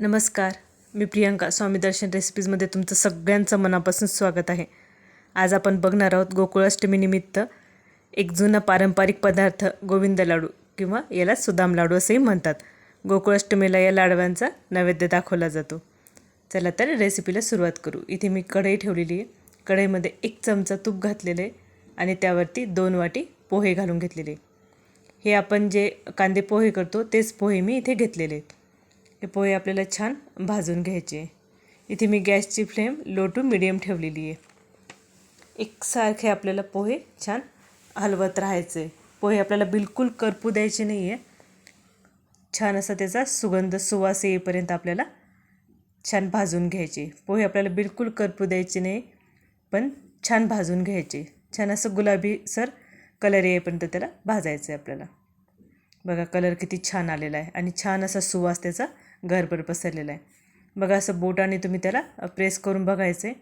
नमस्कार. मी प्रियंका स्वामी दर्शन रेसिपीजमध्ये तुमचं सगळ्यांचं मनापासून स्वागत आहे. आज आपण बघणार आहोत गोकुळाष्टमीनिमित्त एक जुना पारंपरिक पदार्थ गोविंद लाडू किंवा याला सुदाम लाडू असेही म्हणतात. गोकुळाष्टमीला या लाडव्यांचा नैवेद्य दाखवला जातो. चला तर रेसिपीला सुरुवात करू. इथे मी कढई ठेवलेली आहे. कढईमध्ये एक चमचा तूप घातलेलं आहे आणि त्यावरती दोन वाटी पोहे घालून घेतलेले हे आपण जे कांदे पोहे करतो तेच पोहे मी इथे घेतलेले आहेत. हे पोहे आपल्याला छान भाजून घ्यायचे. इथे मी गॅसची फ्लेम लो टू मिडियम ठेवलेली आहे. एकसारखे आपल्याला पोहे छान हलवत राहायचे. पोहे आपल्याला बिलकुल करपू द्यायचे नाही आहे छान असा त्याचा सुगंध सुवास येईपर्यंत आपल्याला छान भाजून घ्यायचे. पोहे आपल्याला बिलकुल करपू द्यायचे नाही पण छान भाजून घ्यायचे. छान असं गुलाबी सर कलर येईपर्यंत त्याला भाजायचं आहे आपल्याला. बघा कलर किती छान आलेला आहे आणि छान असा सुवास त्याचा घरभर पसरलेला आहे. बघा असं बोटाने तुम्ही त्याला प्रेस करून बघायचे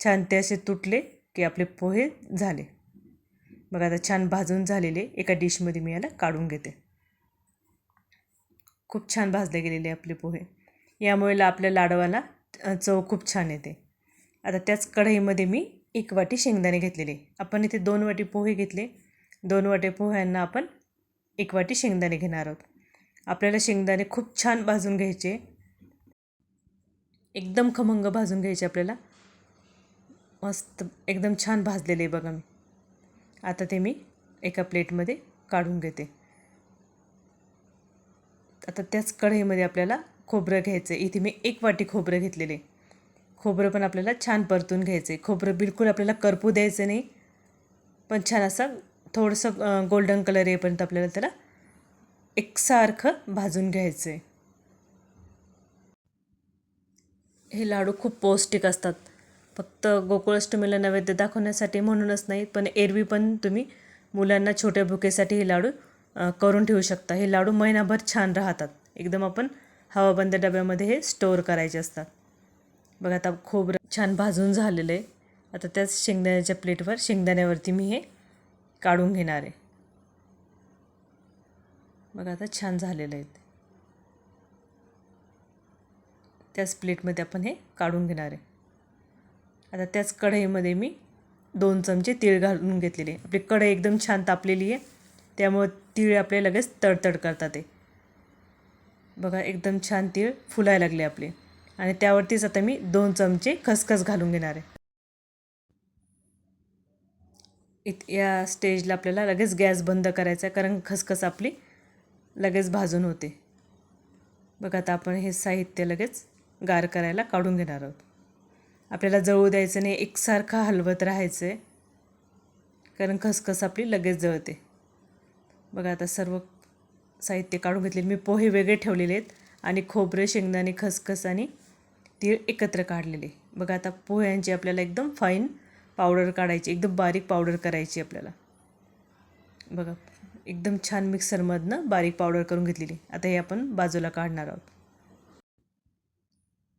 छान ते असे तुटले की आपले पोहे झाले. बघा आता छान भाजून झालेले एका डिशमध्ये मी याला काढून घेते. खूप छान भाजले गेलेले आपले पोहे. यामुळे आपल्या लाडवाला चव खूप छान येते. आता त्याच कढईमध्ये मी एक वाटी शेंगदाणे घेतलेले. आपण इथे दोन वाटी पोहे घेतले. दोन वाटी पोह्यांना आपण एक वाटी शेंगदाणे घेणार आहोत. आपल्याला शेंगदाणे खूप छान भाजून घ्यायचे. एकदम खमंग भाजून घ्यायचे आपल्याला. मस्त एकदम छान भाजलेले आहे बघा मी. आता ते मी एका प्लेटमध्ये काढून घेते. आता त्याच कढईमध्ये आपल्याला खोबरं घ्यायचं आहे इथे मी एक वाटी खोबरं घेतलेले. खोबरं पण आपल्याला छान परतून घ्यायचं आहे खोबरं बिलकुल आपल्याला करपू द्यायचं नाही. पण छान असं थोडंसं गोल्डन कलर येईपर्यंत आपल्याला त्याला एकसारखं भाजून घ्यायचं. आहे हे लाडू खूप पौष्टिक असतात. फक्त गोकुळाष्टमीला नैवेद्य दाखवण्यासाठी म्हणूनच नाही पण एरवी पण तुम्ही मुलांना छोट्या भुकेसाठी हे लाडू करून ठेवू शकता. हे लाडू महिनाभर छान राहतात. एकदम आपण हवाबंद डब्यामध्ये हे स्टोअर करायचे असतात. बघा आता खोबरं छान भाजून झालेलं आहे. आता त्याच शेंगदाण्याच्या प्लेटवर शेंगदाण्यावरती मी हे काढून घेणार आहे. बघा आता छान झालेलं आहे त्याच प्लेटमध्ये आपण हे काढून घेणार आहे. आता त्याच कढईमध्ये मी दोन चमचे तीळ घालून घेतलेले आपली कढई एकदम छान तापलेली आहे. त्यामुळं तीळ आपले लगेच तडतड करतात ते. बघा एकदम छान तीळ फुलायला लागले आपले. आणि त्यावरतीच आता मी दोन चमचे खसखस घालून घेणार आहे. इत या स्टेजला आपल्याला लगेच गॅस बंद करायचा आहे. कारण खसखस आपली लगेच भाजून होते. बघा आता आपण हे साहित्य लगेच गार करायला काढून घेणार आहोत. आपल्याला जळू द्यायचं नाही एकसारखं हलवत राहायचं आहे कारण खसखस आपली लगेच जळते. बघा आता सर्व साहित्य काढून घेतले. मी पोहे वेगळे ठेवलेले आहेत आणि खोबरे शेंगदाणे खसखस आणि तीळ एकत्र काढलेले. बघा आता पोह्यांची आपल्याला एकदम फाईन पावडर काढायची एकदम बारीक पावडर करायची आपल्याला. बघा एकदम छान मिक्सरमधनं बारीक पावडर करून घेतलेली. आता हे आपण बाजूला काढणार आहोत.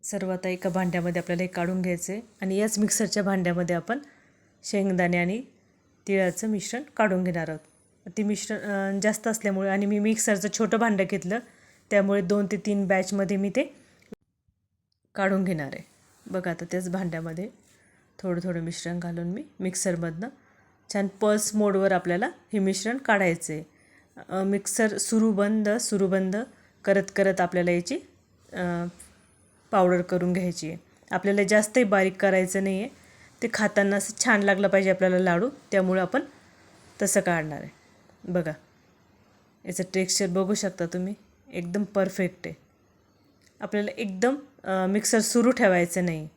सर्व आता एका भांड्यामध्ये आपल्याला हे काढून घ्यायचं आहे आणि याच मिक्सरच्या भांड्यामध्ये आपण शेंगदाणे आणि तिळाचं मिश्रण काढून घेणार आहोत. ते मिश्रण जास्त असल्यामुळे आणि मी मिक्सरचं छोटं भांडं घेतलं त्यामुळे दोन ते तीन बॅचमध्ये मी ते काढून घेणार आहे. बघा आता त्याच भांड्यामध्ये थोडं थोडं मिश्रण घालून मी मिक्सरमधनं छान पल्स मोडवर आपल्याला हे मिश्रण काढायचं आहे मिक्सर सुरू बंद सुरू बंद करत करत आपल्याला याची पावडर करून घ्यायची आहे. आपल्याला जास्तही बारीक करायचं नाही आहे ते खाताना असं छान लागलं पाहिजे आपल्याला लाडू त्यामुळे आपण तसं काढणार आहे. बघा याचं टेक्स्चर बघू शकता तुम्ही. एकदम परफेक्ट आहे. आपल्याला एकदम मिक्सर सुरू ठेवायचं नाही.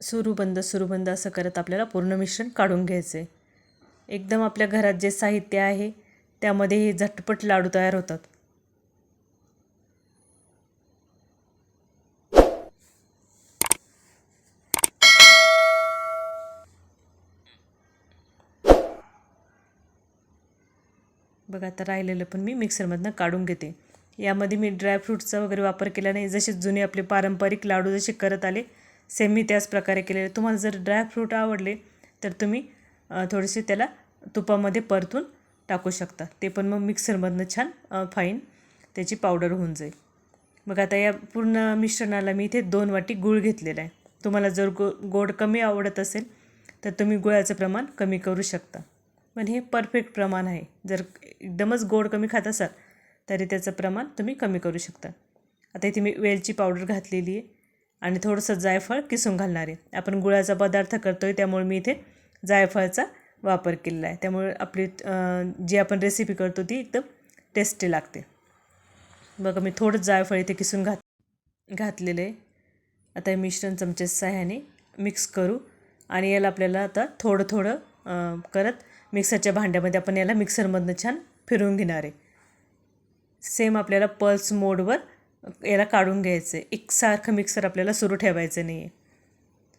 सुरू बंद सुरू बंद असं करत आपल्याला पूर्ण मिश्रण काढून घ्यायचं आहे एकदम आपल्या घरात जे साहित्य आहे त्यामध्ये हे झटपट लाडू तयार होतात. बघा आता राहिलेलं पण मी मिक्सरमधनं काढून घेते. यामध्ये मी ड्रायफ्रूटचा वगैरे वापर केला नाही. जसे जुने आपले पारंपरिक लाडू जसे करत आले सेम मी त्याच प्रकारे केलेले. तुम्हाला जर ड्रायफ्रूट आवडले तर तुम्ही थोडेसे त्याला तुपामध्ये परतून टाकू शकता. ते पण मग मिक्सरमधनं छान फाईन त्याची पावडर होऊन जाईल. मग आता या पूर्ण मिश्रणाला मी इथे दोन वाटी गूळ घेतलेला आहे. तुम्हाला जर गो गोड कमी आवडत असेल तर तुम्ही गुळाचं प्रमाण कमी करू शकता. पण हे परफेक्ट प्रमाण आहे. जर एकदमच गोड कमी खात असाल तरी त्याचं प्रमाण तुम्ही कमी करू शकता. आता इथे मी वेलची पावडर घातलेली आहे आणि थोडंसं जायफळ किसून घालणार आहे. आपण गुळाचा पदार्थ करतो आहे त्यामुळे मी इथे जायफळाचा वापर केलेला आहे. त्यामुळे आपली जी आपण रेसिपी करतो ती एकदम टेस्टी लागते. बघा मी थोडं जायफळ इथे किसून घात घातलेलं आहे. आता हे मिश्रण चमचे सहाय्याने मिक्स करू आणि याला आपल्याला आता थोडं थोडं करत मिक्सरच्या भांड्यामध्ये आपण याला मिक्सरमधनं छान फिरवून घेणार आहे. सेम आपल्याला पल्स मोडवर याला काढून घ्यायचं आहे एकसारखं मिक्सर आपल्याला सुरू ठेवायचं नाही आहे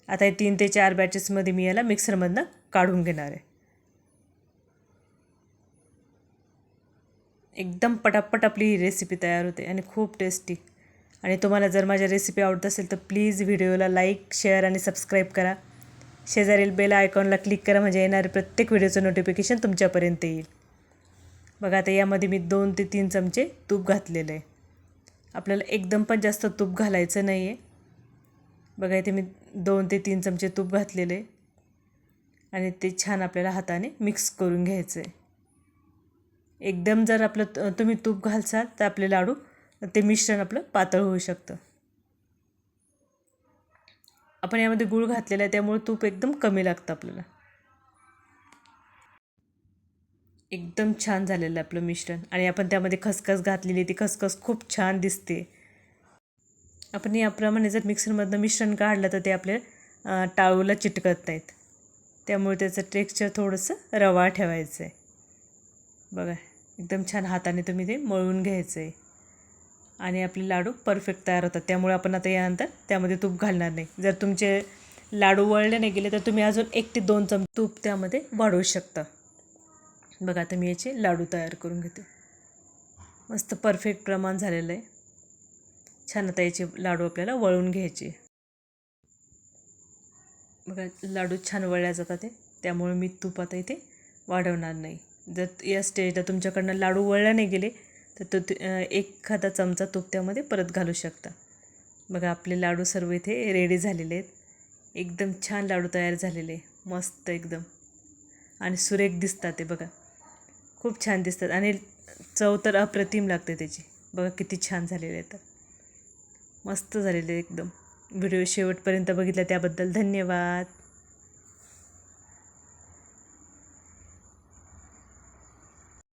आता हे तीन ते चार बॅचेसमध्ये मी याला मिक्सरमधनं काढून घेणार आहे. एकदम पटापट आपली ही रेसिपी तयार होते आणि खूप टेस्टी आणि तुम्हाला जर माझ्या रेसिपी आवडत असेल तर प्लीज व्हिडिओला लाईक शेअर आणि सबस्क्राईब करा. शेजारील बेल आयकॉनला क्लिक करा म्हणजे येणारे प्रत्येक व्हिडिओचं नोटिफिकेशन तुमच्यापर्यंत येईल. बघा आता यामध्ये मी दोन ते तीन चमचे तूप घातलेलं आहे. आपल्याला एकदम पण जास्त तूप घालायचं नाही आहे बघा इथे मी दोन ते तीन चमचे तूप घातलेले आहे. आणि ते छान आपल्याला हाताने मिक्स करून घ्यायचं आहे एकदम जर आपलं त- तुम्ही तूप घालसाल तर आपले लाडू ते मिश्रण आपलं पातळ होऊ शकतं. आपण यामध्ये गूळ घातलेला आहे त्यामुळे तूप एकदम कमी लागतं आपल्याला. एकदम छान झालेलं आहे आपलं मिश्रण. आणि आपण त्यामध्ये खसखस घातलेली ती खसखस खूप छान दिसते. आपण याप्रमाणे जर मिक्सरमधनं मिश्रण काढलं तर ते आपल्या टाळूला चिटकत नाहीत. त्यामुळे त्याचं टेक्स्चर थोडंसं रवा ठेवायचं आहे. बघा एकदम छान हाताने तुम्ही ते मळून घ्यायचं आहे. आणि आपले लाडू परफेक्ट तयार होतात. त्यामुळे आपण आता यानंतर त्यामध्ये तूप घालणार नाही. जर तुमचे लाडू वळले नाही गेले तर तुम्ही अजून एक ते दोन चम तूप त्यामध्ये वाढवू शकता. बघा आता मी याचे लाडू तयार करून घेते. मस्त परफेक्ट प्रमाण झालेलं आहे. छान आता याचे लाडू आपल्याला वळून घ्यायचे. बघा लाडू छान वळल्या जातात ते त्यामुळे मी तूप आता इथे वाढवणार नाही. जर या स्टेजला तुमच्याकडनं लाडू वळले नाही गेले तर तो ते- एखादा चमचा तूप त्यामध्ये परत घालू शकता. बघा आपले लाडू सर्व इथे रेडी झालेले आहेत. एकदम छान लाडू तयार झालेले मस्त एकदम. आणि सुरेख दिसतात ते बघा. खूप छान दिसतात. आणि चव तर अप्रतिम लागते त्याची. बघा किती छान झालेले आहेत. मस्त झालेले एकदम. व्हिडिओ शेवटपर्यंत बघितला त्याबद्दल धन्यवाद.